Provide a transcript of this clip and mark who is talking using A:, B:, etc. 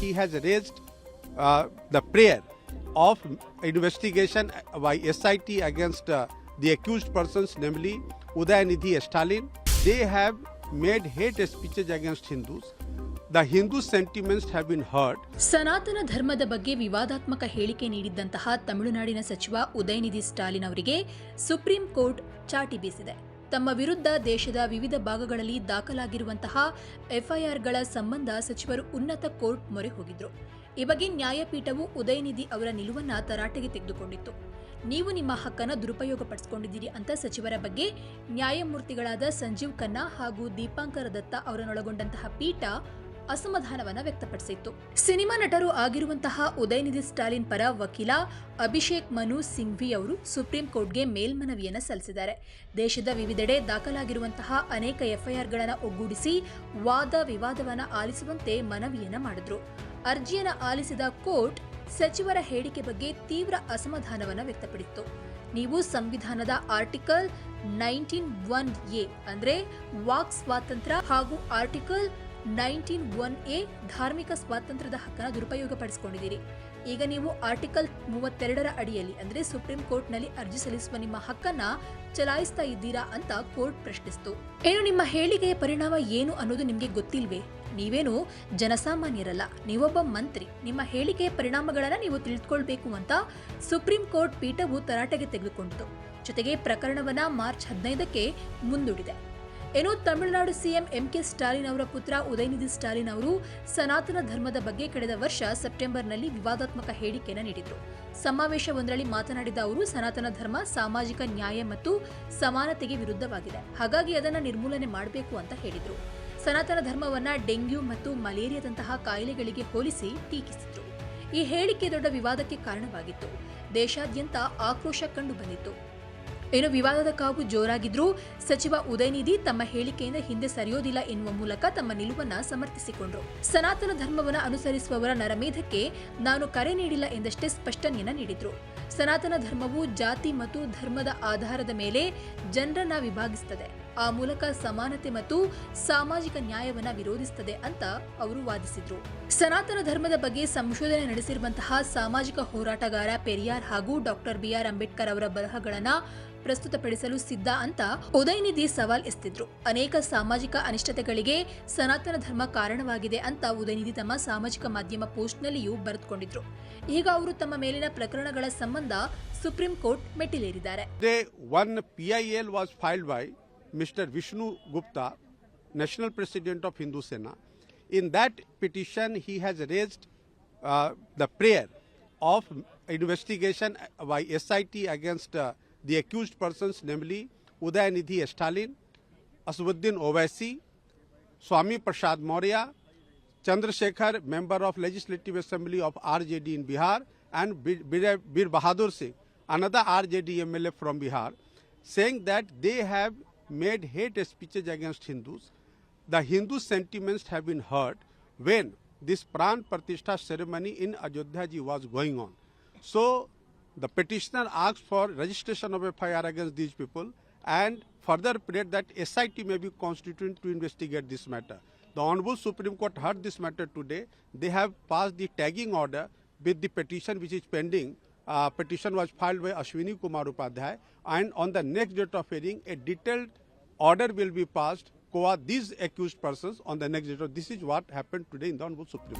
A: he has raised uh, the prayer of investigation by SIT against uh, the accused persons, namely Udayanidhi Stalin. They have made hate speeches against Hindus. The Hindu sentiments have been hurt.
B: ಸನಾತನ ಧರ್ಮದ ಬಗ್ಗೆ ವಿವಾದಾತ್ಮಕ ಹೇಳಿಕೆ ನೀಡಿದ್ದಂತಹ ತಮಿಳುನಾಡಿನ ಸಚಿವ ಉದಯನಿಧಿ ಸ್ಟಾಲಿನ್ ಅವರಿಗೆ supreme court ಚಾಟಿ ಬೀಸಿದೆ ತಮ್ಮ ವಿರುದ್ಧ ದೇಶದ ವಿವಿಧ ಭಾಗಗಳಲ್ಲಿ ದಾಖಲಾಗಿರುವಂತಹ ಎಫ್ಐಆರ್ಗಳ ಸಂಬಂಧ ಸಚಿವರು ಉನ್ನತ ಕೋರ್ಟ್ ಮೊರೆ ಹೋಗಿದ್ರು. ಈ ಬಗ್ಗೆ ನ್ಯಾಯಪೀಠವು ಉದಯನಿಧಿ ಅವರ ನಿಲುವನ್ನ ತರಾಟೆಗೆ ತೆಗೆದುಕೊಂಡಿತ್ತು. ನೀವು ನಿಮ್ಮ ಹಕ್ಕನ್ನು ದುರುಪಯೋಗಪಡಿಸಿಕೊಂಡಿದ್ದೀರಿ ಅಂತ ಸಚಿವರ ಬಗ್ಗೆ ನ್ಯಾಯಮೂರ್ತಿಗಳಾದ ಸಂಜೀವ್ ಖನ್ನಾ ಹಾಗೂ ದೀಪಾಂಕರ ದತ್ತ ಅವರನ್ನೊಳಗೊಂಡಂತಹ ಪೀಠ ಅಸಮಾಧಾನವನ್ನ ವ್ಯಕ್ತಪಡಿಸಿತ್ತು. ಸಿನಿಮಾ ನಟರು ಆಗಿರುವಂತಹ ಉದಯನಿಧಿ ಸ್ಟಾಲಿನ್ ಪರ ವಕೀಲ ಅಭಿಷೇಕ್ ಮನು ಸಿಂಘ್ವಿ ಅವರು ಸುಪ್ರೀಂ ಕೋರ್ಟ್ಗೆ ಮೇಲ್ಮನವಿಯನ್ನ ಸಲ್ಲಿಸಿದ್ದಾರೆ. ದೇಶದ ವಿವಿಧೆಡೆ ದಾಖಲಾಗಿರುವಂತಹ ಅನೇಕ ಎಫ್ಐಆರ್ಗಳನ್ನು ಒಗ್ಗೂಡಿಸಿ ವಾದ ವಿವಾದವನ್ನು ಆಲಿಸುವಂತೆ ಮನವಿಯನ್ನ ಮಾಡಿದ್ರು. ಅರ್ಜಿಯನ್ನು ಆಲಿಸಿದ ಕೋರ್ಟ್ ಸಚಿವರ ಹೇಳಿಕೆ ಬಗ್ಗೆ ತೀವ್ರ ಅಸಮಾಧಾನವನ್ನು ವ್ಯಕ್ತಪಡಿಸಿತು ನೀವು ಸಂವಿಧಾನದ ಆರ್ಟಿಕಲ್ ನೈನ್ಟೀನ್ ಒನ್ ಎ ಅಂದ್ರೆ ವಾಕ್ ಸ್ವಾತಂತ್ರ್ಯ ಹಾಗೂ ಆರ್ಟಿಕಲ್ ನೈನ್ಟೀನ್ ಒನ್ ಎ ಧಾರ್ಮಿಕ ಸ್ವಾತಂತ್ರ್ಯದ ಹಕ್ಕನ್ನು ದುರುಪಯೋಗಪಡಿಸಿಕೊಂಡಿದ್ದೀರಿ. ಈಗ ನೀವು ಆರ್ಟಿಕಲ್ ಮೂವತ್ತೆರಡರ ಅಡಿಯಲ್ಲಿ, ಅಂದರೆ ಸುಪ್ರೀಂ ಕೋರ್ಟ್ನಲ್ಲಿ ಅರ್ಜಿ ಸಲ್ಲಿಸುವ ನಿಮ್ಮ ಹಕ್ಕನ್ನ ಚಲಾಯಿಸ್ತಾ ಇದ್ದೀರಾ ಅಂತ ಕೋರ್ಟ್ ಪ್ರಶ್ನಿಸಿತು. ಏನು ನಿಮ್ಮ ಹೇಳಿಕೆಯ ಪರಿಣಾಮ ಏನು ಅನ್ನೋದು ನಿಮಗೆ ಗೊತ್ತಿಲ್ವೇ? ನೀವೇನು ಜನಸಾಮಾನ್ಯರಲ್ಲ, ನೀವೊಬ್ಬ ಮಂತ್ರಿ, ನಿಮ್ಮ ಹೇಳಿಕೆಯ ಪರಿಣಾಮಗಳನ್ನು ನೀವು ತಿಳಿದುಕೊಳ್ಬೇಕು ಅಂತ ಸುಪ್ರೀಂ ಕೋರ್ಟ್ ಪೀಠವು ತರಾಟೆಗೆ ತೆಗೆದುಕೊಂಡಿತು. ಜೊತೆಗೆ ಪ್ರಕರಣವನ್ನ ಮಾರ್ಚ್ ಹದಿನೈದಕ್ಕೆ ಮುಂದೂಡಿದೆ. ಏನು ತಮಿಳುನಾಡು ಸಿಎಂ ಎಂಕೆ ಸ್ಟಾಲಿನ್ ಅವರ ಪುತ್ರ ಉದಯನಿಧಿ ಸ್ಟಾಲಿನ್ ಅವರು ಸನಾತನ ಧರ್ಮದ ಬಗ್ಗೆ ಕಳೆದ ವರ್ಷ ಸೆಪ್ಟೆಂಬರ್ನಲ್ಲಿ ವಿವಾದಾತ್ಮಕ ಹೇಳಿಕೆಯನ್ನು ನೀಡಿದರು. ಸಮಾವೇಶವೊಂದರಲ್ಲಿ ಮಾತನಾಡಿದ ಅವರು, ಸನಾತನ ಧರ್ಮ ಸಾಮಾಜಿಕ ನ್ಯಾಯ ಮತ್ತು ಸಮಾನತೆಗೆ ವಿರುದ್ಧವಾಗಿದೆ. ಹಾಗಾಗಿ ಅದನ್ನು ನಿರ್ಮೂಲನೆ ಮಾಡಬೇಕು ಅಂತ ಹೇಳಿದರು. ಸನಾತನ ಧರ್ಮವನ್ನು ಡೆಂಗ್ಯೂ ಮತ್ತು ಮಲೇರಿಯಾದಂತಹ ಕಾಯಿಲೆಗಳಿಗೆ ಹೋಲಿಸಿ ಟೀಕಿಸಿದ್ರು. ಈ ಹೇಳಿಕೆ ದೊಡ್ಡ ವಿವಾದಕ್ಕೆ ಕಾರಣವಾಗಿತ್ತು. ದೇಶಾದ್ಯಂತ ಆಕ್ರೋಶ ಕಂಡು ಬಂದಿತ್ತು. ಏನು ವಿವಾದದ ಕಾವು ಜೋರಾಗಿದ್ರೂ ಸಚಿವ ಉದಯನಿಧಿ ತಮ್ಮ ಹೇಳಿಕೆಯಿಂದ ಹಿಂದೆ ಸರಿಯೋದಿಲ್ಲ ಎನ್ನುವ ಮೂಲಕ ತಮ್ಮ ನಿಲುವನ್ನ ಸಮರ್ಥಿಸಿಕೊಂಡ್ರು. ಸನಾತನ ಧರ್ಮವನ್ನು ಅನುಸರಿಸುವವರ ನರಮೇಧಕ್ಕೆ ನಾನು ಕರೆ ನೀಡಿಲ್ಲ ಎಂದಷ್ಟೇ ಸ್ಪಷ್ಟನೆಯನ್ನ ನೀಡಿದ್ರು. ಸನಾತನ ಧರ್ಮವು ಜಾತಿ ಮತ್ತು ಧರ್ಮದ ಆಧಾರದ ಮೇಲೆ ಜನರನ್ನ ವಿಭಾಗಿಸುತ್ತದೆ ಆ ಮೂಲಕ ಸಮಾನತೆ ಮತ್ತು ಸಾಮಾಜಿಕ ನ್ಯಾಯವನ್ನ ವಿರೋಧಿಸುತ್ತದೆ ಅಂತ ಅವರು ವಾದಿಸಿದ್ರು. ಸನಾತನ ಧರ್ಮದ ಬಗ್ಗೆ ಸಂಶೋಧನೆ ನಡೆಸಿರುವಂತಹ ಸಾಮಾಜಿಕ ಹೋರಾಟಗಾರ ಪೆರಿಯಾರ್ ಹಾಗೂ ಡಾಕ್ಟರ್ ಬಿಆರ್ ಅಂಬೇಡ್ಕರ್ ಅವರ ಬರಹಗಳನ್ನ ಪ್ರಸ್ತುತಪಡಿಸಲು ಸಿದ್ಧ ಅಂತ ಉದಯನಿಧಿ ಸವಾಲ್ ಎಸ್ತಿದ್ರು ಅನೇಕ ಸಾಮಾಜಿಕ ಅನಿಷ್ಟತೆಗಳಿಗೆ ಸನಾತನ ಧರ್ಮ ಕಾರಣವಾಗಿದೆ ಅಂತ ಉದಯನಿಧಿ ತಮ್ಮ ಸಾಮಾಜಿಕ ಮಾಧ್ಯಮ ಪೋಸ್ಟ್ನಲ್ಲಿಯೂ ಬರೆದುಕೊಂಡಿದ್ರು. ಈಗ ಅವರು ತಮ್ಮ ಮೇಲಿನ ಪ್ರಕರಣಗಳ ಸಂಬಂಧ supreme court ಮೆಟ್ಟಿಲೇರಿದ್ದಾರೆ.
A: Vishnu Gupta national president of Hindu Sena in that petition he has raised the prayer of investigation by S I T against the accused persons, namely Udayanidhi Stalin, Aswaddin Owaisi, Swami Prasad Maurya, Chandrasekhar, member of Legislative Assembly of RJD in Bihar, and Bir Bahadur Singh, another RJD MLA from Bihar, saying that they have made hate speeches against Hindus. The Hindu sentiments have been hurt when this Pran Pratishtha ceremony in Ayodhya ji was going on. So the petitioner asked for registration of FIR against these people and further prayed that SIT may be constituted to investigate this matter. The Honorable Supreme Court heard this matter today. They have passed the tagging order with the petition which is pending. Uh, petition was filed by Ashwini Kumar Upadhyay and on the next date of hearing a detailed order will be passed qua these accused persons on the next date. This is what happened today in the Honorable Supreme